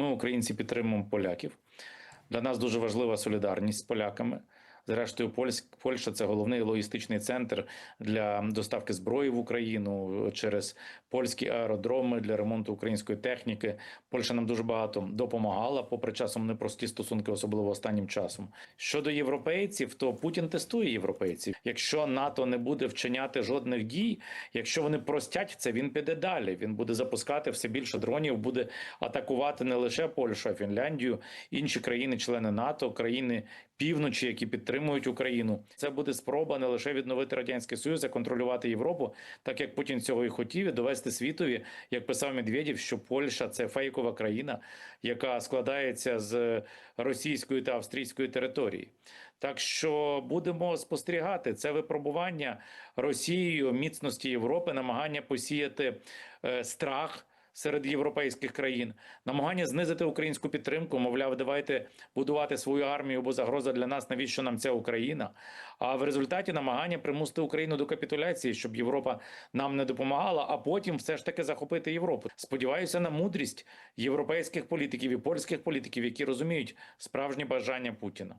ми, українці, підтримуємо поляків. Для нас дуже важлива солідарність з поляками. Зрештою, Польськ, Польща це головний логістичний центр для доставки зброї в Україну через польські аеродроми для ремонту української техніки. Польща нам дуже багато допомагала, попри часом непрості стосунки, особливо останнім часом. Щодо європейців, то Путін тестує європейців. Якщо НАТО не буде вчиняти жодних дій, якщо вони простять це, він піде далі. Він буде запускати все більше дронів, буде атакувати не лише Польщу, а Фінляндію, інші країни-члени НАТО, країни півночі, які підтримують Україну. Це буде спроба не лише відновити радянський союз, а контролювати Європу, так як Путін цього і хотів, і довести світові, як писав Медведєв, що Польща це фейкова країна, яка складається з російської та австрійської території. Так що будемо спостерігати це випробування Росією міцності Європи, намагання посіяти е, страх серед європейських країн, намагання знизити українську підтримку. Мовляв, давайте будувати свою армію, бо загроза для нас. Навіщо нам ця Україна? А в результаті намагання примусити Україну до капітуляції, щоб Європа нам не допомагала, а потім все ж таки захопити Європу. Сподіваюся на мудрість європейських політиків і польських політиків, які розуміють справжнє бажання Путіна.